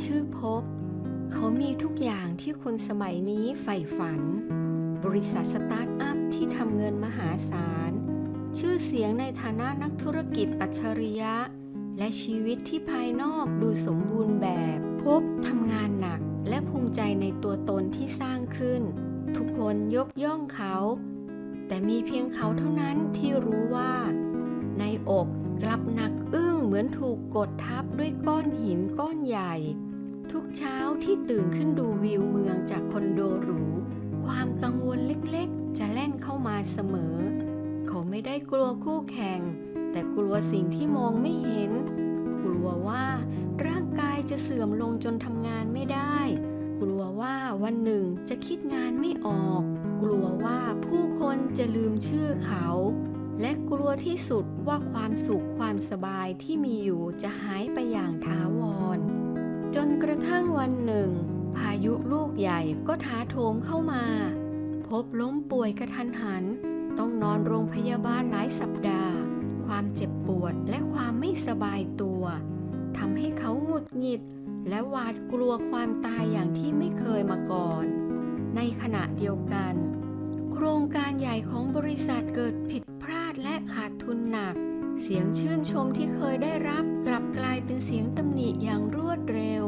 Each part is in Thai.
ชื่อพบ เขามีทุกอย่างที่คนสมัยนี้ใฝ่ฝัน บริษัทสตาร์ทอัพที่ทำเงินมหาศาล ชื่อเสียงในฐานะนักธุรกิจอัจฉริยะ และชีวิตที่ภายนอกดูสมบูรณ์แบบ พบทำงานหนักและภูมิใจในตัวตนที่สร้างขึ้น ทุกคนยกย่องเขา แต่มีเพียงเขาเท่านั้นที่รู้ว่า ในอกกลับหนักอึ้ เหมือนถูกกดทับด้วยก้อนหินก้อนใหญ่ ทุกเช้าที่ตื่นขึ้นดูวิวเมืองจากคอนโดหรู ความกังวลเล็กๆ จะแล่นเข้ามาเสมอ เขาไม่ได้กลัวคู่แข่ง แต่กลัวสิ่งที่มองไม่เห็น กลัวว่าร่างกายจะเสื่อมลงจนทำงานไม่ได้ กลัวว่าวันหนึ่งจะคิดงานไม่ออก กลัวว่าผู้คนจะลืมชื่อเขา และกลัวที่สุดว่าความสุขความสบายที่มีอยู่จะหายไปอย่างถาวร จนกระทั่งวันหนึ่ง พายุลูกใหญ่ก็ท้าโถมเข้ามา พบล้มป่วยกระทันหัน ต้องนอนโรงพยาบาลหลายสัปดาห์ ความเจ็บปวดและความไม่สบายตัวทำให้เขาหงุดหงิด และหวาดกลัวความตายอย่างที่ไม่เคยมาก่อน ในขณะเดียวกัน โครงการใหญ่ของบริษัทเกิดผิดพลาด และขาดทุนหนัก เสียงชื่นชมที่เคยได้รับกลับกลายเป็นเสียงตำหนิอย่างรวดเร็ว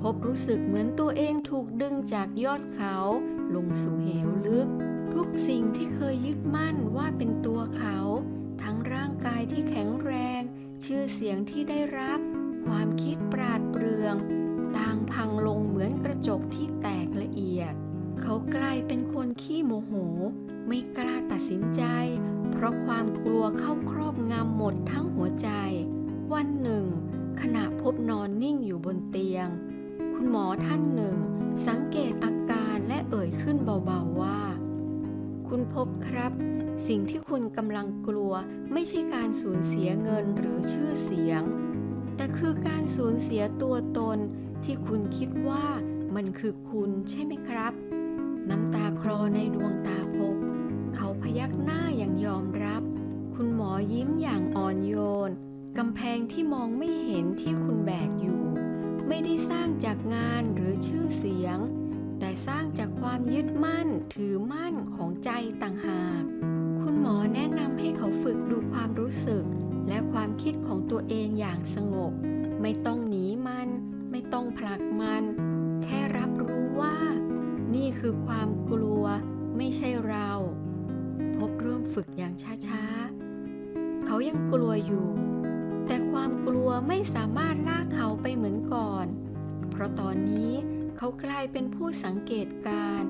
พบรู้สึกเหมือนตัวเองถูกดึงจากยอดเขา ลงสู่เหวลึก ทุกสิ่งที่เคยยึดมั่นว่าเป็นตัวเขา ทั้งร่างกายที่แข็งแรง ชื่อเสียงที่ได้รับ ความคิดปราดเปรื่อง ต่างพังลงเหมือนกระจกที่แตกละเอียด เขากลายเป็นคนขี้โมโห ไม่กล้าตัดสินใจ เพราะความกลัวเข้าครอบงำหมดทั้งหัวใจ วันหนึ่ง ขณะพบนอนนิ่งอยู่บนเตียง คุณหมอท่านหนึ่ง สังเกตอาการและเอ่ยขึ้นเบาๆว่า คุณพบครับ สิ่งที่คุณกำลังกลัวไม่ใช่การสูญเสียเงินหรือชื่อเสียง แต่คือการสูญเสียตัวตนที่คุณคิดว่ามันคือคุณใช่ไหมครับ น้ำตาคลอในดวงตาพบ ยักหน้าอย่างยอมรับ คุณหมอยิ้มอย่างอ่อนโยน กำแพงที่มองไม่เห็นที่คุณแบกอยู่ ไม่ได้สร้างจากงานหรือชื่อเสียง แต่สร้างจากความยึดมั่นถือมั่นของใจต่างหาก คุณหมอแนะนำให้เขาฝึกดูความรู้สึก และความคิดของตัวเองอย่างสงบ ไม่ต้องหนีมัน ไม่ต้องผลักมัน แค่รับรู้ว่า นี่คือความกลัวไม่ใช่เรา พบเริ่มฝึกอย่างช้าๆ เขายังกลัวอยู่ แต่ความกลัวไม่สามารถลากเขาไปเหมือนก่อน เพราะตอนนี้เขากลายเป็นผู้สังเกตการ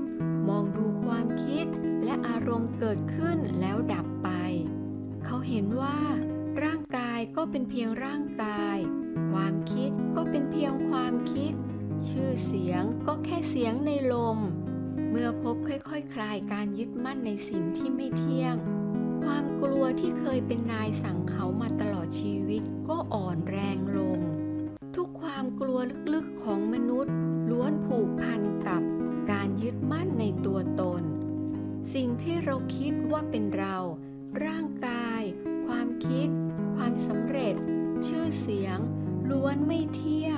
มองดูความคิดและอารมณ์เกิดขึ้นแล้วดับไป เขาเห็นว่า ร่างกายก็เป็นเพียงร่างกาย ความคิดก็เป็นเพียงความคิด ชื่อเสียงก็แค่เสียงในลม เมื่อพบค่อยๆคคลายการยึดมั่นในสิ่งที่ไม่เที่ยง ความกลัวที่เคยเป็นนายสั่งเขามาตลอดชีวิตก็อ่อนแรงลง ทุกความกลัวลึกๆของมนุษย์ ล้วนผูกพันกับการยึดมั่นในตัวตน สิ่งที่เราคิดว่าเป็นเรา ร่างกาย ความคิด ความสำเร็จ ชื่อเสียง ล้วนไม่เที่ยง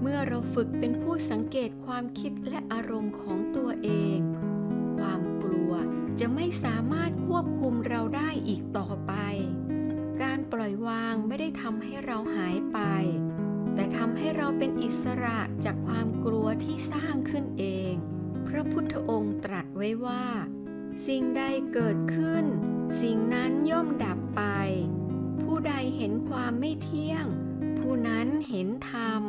เมื่อเราฝึกเป็นผู้สังเกตความคิดและอารมณ์ของตัวเอง ความกลัวจะไม่สามารถควบคุมเราได้อีกต่อไป การปล่อยวางไม่ได้ทำให้เราหายไป แต่ทำให้เราเป็นอิสระจากความกลัวที่สร้างขึ้นเอง พระพุทธองค์ตรัสไว้ว่า สิ่งใดเกิดขึ้น สิ่งนั้นย่อมดับไป ผู้ใดเห็นความไม่เที่ยง ผู้นั้นเห็นธรรม